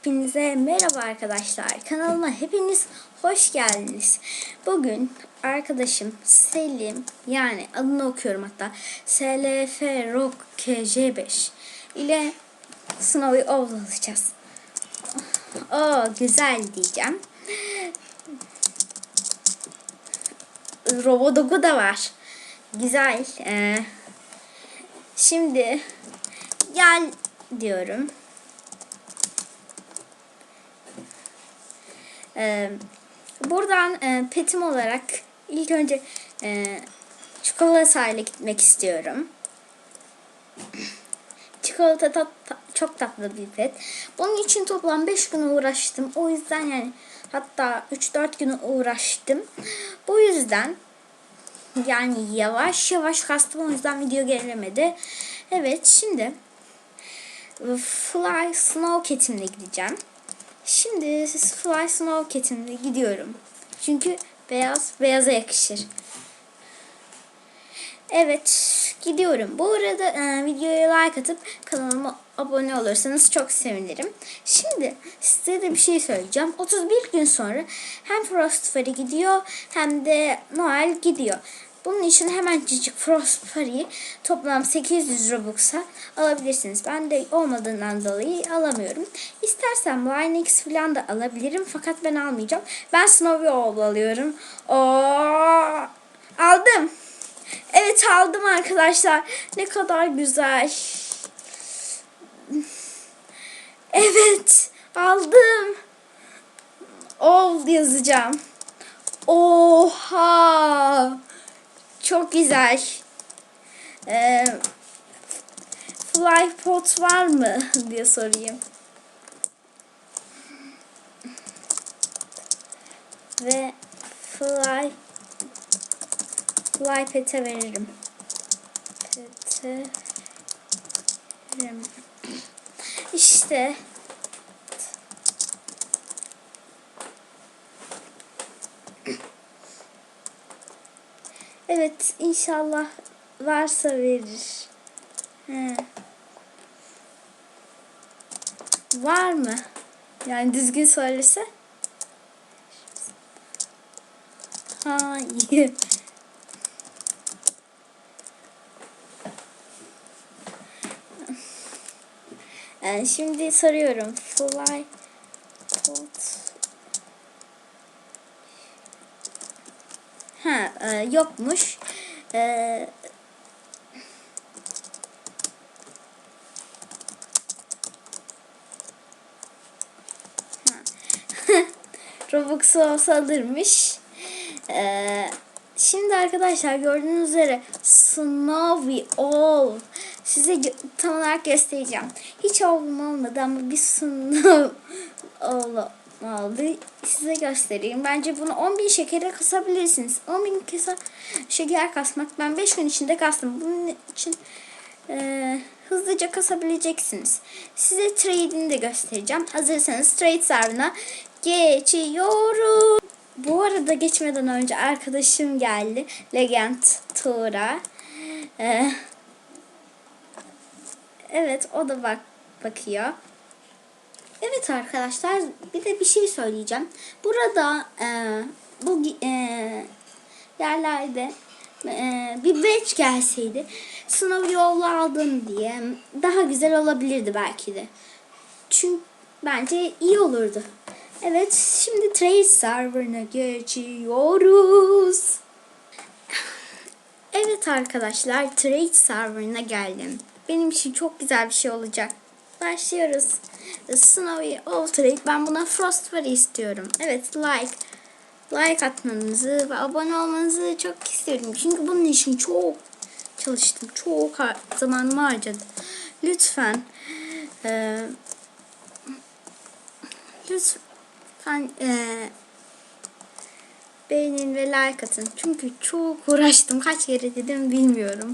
Hepinize merhaba arkadaşlar. Kanalıma hepiniz hoş geldiniz. Bugün arkadaşım Selim yani adını okuyorum hatta SLF Rock KJ5 ile Snowy Owl alacağız. O güzel diyeceğim. Robodogu da var. Güzel. Ee, şimdi gel diyorum. Ee, buradan e, petim olarak ilk önce e, çikolata sahile gitmek istiyorum. Çikolata tat, ta- çok tatlı bir pet. Bunun için toplam 5 gün uğraştım. O yüzden yani hatta 3-4 gün uğraştım. Bu yüzden yani yavaş yavaş kastım o yüzden video gelemedi. Evet şimdi Fly Snow Cat'imle gideceğim. Şimdi Fly Snow Cat'imle gidiyorum. Çünkü beyaz beyaza yakışır. Evet gidiyorum. Bu arada e, videoya like atıp kanalıma abone olursanız çok sevinirim. Şimdi size de bir şey söyleyeceğim. 31 gün sonra hem Frost Fairy gidiyor hem de Noel gidiyor. Bunun için hemen cicik Frost Fairy'yi toplam 800 Robux'a alabilirsiniz. Ben de olmadığından dolayı alamıyorum. İstersem Linex falan da alabilirim fakat ben almayacağım. Ben Snowy Owl alıyorum. Oo, aldım. Evet aldım arkadaşlar. Ne kadar güzel. Evet aldım. Ol yazacağım. Oha. Çok güzel. Ee, fly pot var mı diye sorayım. Ve fly fly pet'e veririm. Pet'e veririm. İşte Evet inşallah varsa verir. He. Var mı? Yani düzgün söylese. Hayır. Yani şimdi soruyorum. Fly pot. Ha e, yokmuş. E. Robux'u olsa alırmış. E, şimdi arkadaşlar gördüğünüz üzere Snowy Owl size tam olarak göstereceğim. Hiç olmadı ama bir Snow Owl oldu. Size göstereyim. Bence bunu 10.000 şekere kasabilirsiniz. 10.000 kasa şeker kasmak. Ben 5 gün içinde kastım. Bunun için e, hızlıca kasabileceksiniz. Size trade'ini de göstereceğim. Hazırsanız trade serverına geçiyorum. Bu arada geçmeden önce arkadaşım geldi. Legend Tuğra. E, evet o da bak bakıyor. Evet arkadaşlar bir de bir şey söyleyeceğim. Burada e, bu e, yerlerde e, bir badge gelseydi sınav yolu aldım diye daha güzel olabilirdi belki de. Çünkü bence iyi olurdu. Evet şimdi trade serverına geçiyoruz. Evet arkadaşlar trade serverına geldim. Benim için çok güzel bir şey olacak. Başlıyoruz. Snowy Trade. Ben buna Frost Fairy istiyorum. Evet like. Like atmanızı ve abone olmanızı çok istiyorum. Çünkü bunun için çok çalıştım. Çok zamanımı harcadım. Lütfen e, lütfen e, beğenin ve like atın. Çünkü çok uğraştım. Kaç kere dedim bilmiyorum.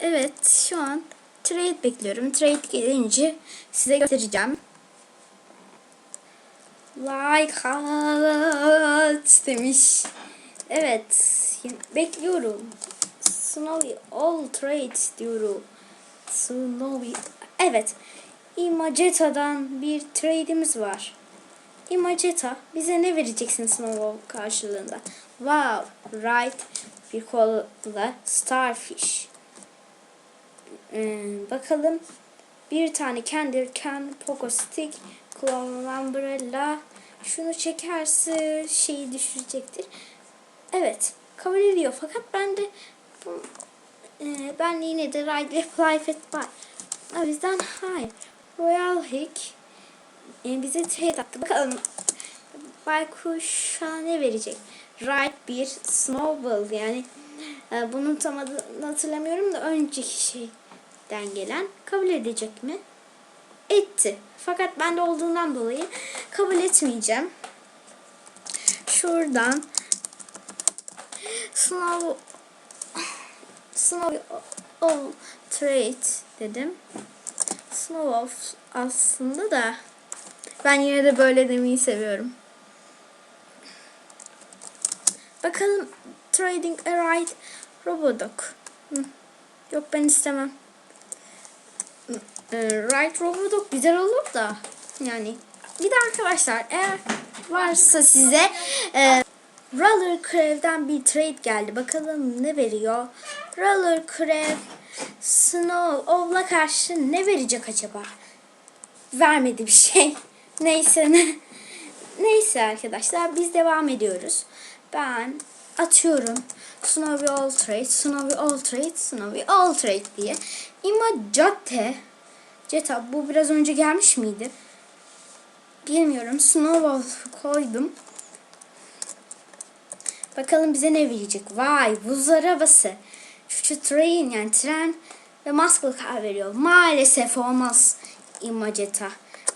Evet şu an trade bekliyorum. Trade gelince size göstereceğim. Like at demiş. Evet bekliyorum. Snowy all trade diyorum. Snowy evet Imageta'dan bir trade'imiz var. Imageta bize ne vereceksin Snowball karşılığında? Wow, right. Bir kola starfish. Ee, bakalım. Bir tane Candy Can Poco Stick Clone Umbrella şunu çekerse şeyi düşürecektir. Evet. Kabul ediyor. Fakat ben de bu, e, ben yine de Ride ve Private Buy. O yüzden hayır. Royal Hick e, bize trade attı. Bakalım Baykuş'a ne verecek? Ride bir Snowball yani e, bunun tam adını hatırlamıyorum da önceki şeyden gelen kabul edecek mi? Etti. Fakat bende olduğundan dolayı kabul etmeyeceğim. Şuradan Snow Snow of Trade dedim. Snow of aslında da ben yine de böyle demeyi seviyorum. Bakalım Trading a Ride Robodog. Hı. Yok ben istemem. E, Ride Robodog güzel olur da yani bir de arkadaşlar eğer varsa size e, Roller Crave'den bir trade geldi. Bakalım ne veriyor? Roller Crave Snow Ov'la karşı ne verecek acaba? Vermedi bir şey. Neyse ne. Neyse arkadaşlar biz devam ediyoruz. Ben atıyorum. Snowy All Trade, Snowy All Trade, Snowy All Trade diye. Ima Jeta bu biraz önce gelmiş miydi? Bilmiyorum. Snowball koydum. Bakalım bize ne verecek. Vay buz arabası. Şu train yani tren ve muscle car veriyor. Maalesef olmaz imaceta.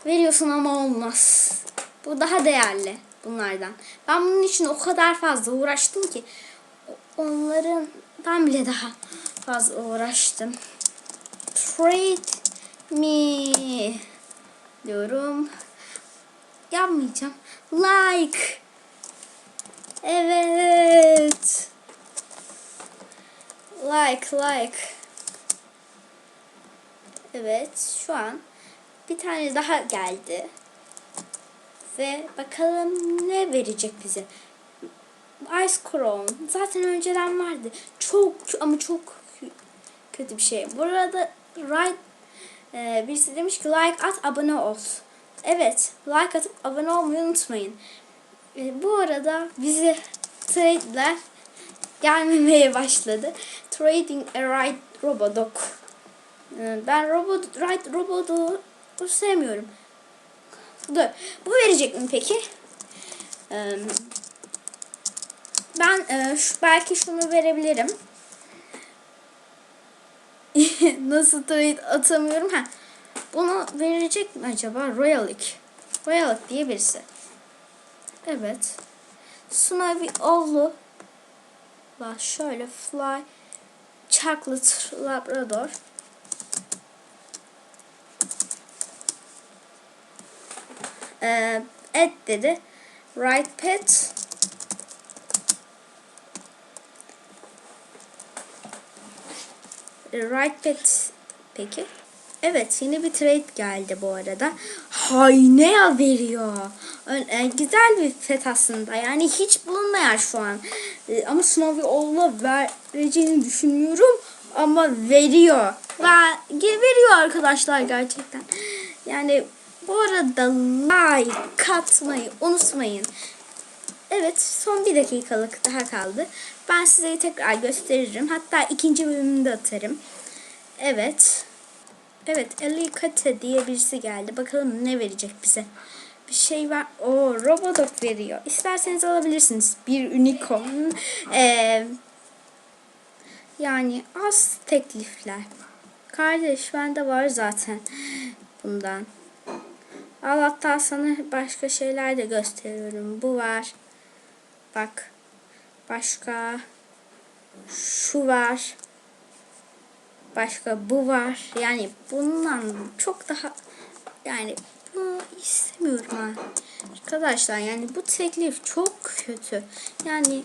Veriyorsun ama olmaz. Bu daha değerli bunlardan. Ben bunun için o kadar fazla uğraştım ki onların ben bile daha fazla uğraştım. Trade me diyorum. Yapmayacağım. Like. Evet. Like like. Evet şu an bir tane daha geldi. Ve bakalım ne verecek bize. Ice Crown. Zaten önceden vardı. Çok ama çok kötü bir şey. Burada right e, birisi demiş ki like at abone ol. Evet like atıp abone olmayı unutmayın. E, bu arada bize trade'ler gelmemeye başladı. Trading a right robodog. E, ben robot right robotu sevmiyorum. Dur. Bu verecek mi peki? E, ben e, şu, belki şunu verebilirim. Nasıl trade atamıyorum? Ha. Bunu verecek mi acaba? Royalik. Royalik diye birisi. Evet. Snowy oğlu var. Şöyle fly chocolate labrador. Ee, et dedi. Right pet. Right pet peki. Evet yeni bir trade geldi bu arada. Haynea veriyor. E, güzel bir pet aslında. Yani hiç bulunmayan şu an. E, ama Snowy Oğul'a vereceğini düşünmüyorum. Ama veriyor. Ve veriyor arkadaşlar gerçekten. Yani bu arada like atmayı unutmayın. Evet son bir dakikalık daha kaldı. Ben size tekrar gösteririm. Hatta ikinci bölümünde atarım. Evet. Evet Elikate diye birisi geldi. Bakalım ne verecek bize. Bir şey var. O Robodog veriyor. İsterseniz alabilirsiniz. Bir unicorn. Ee, yani az teklifler. Kardeş bende var zaten bundan. Al hatta sana başka şeyler de gösteriyorum. Bu var. Bak. Başka. Şu var. Başka bu var. Yani bundan çok daha yani bunu istemiyorum ha. Arkadaşlar yani bu teklif çok kötü. Yani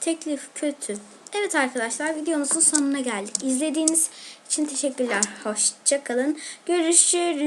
teklif kötü. Evet arkadaşlar videomuzun sonuna geldik. İzlediğiniz için teşekkürler. Hoşçakalın. Görüşürüz.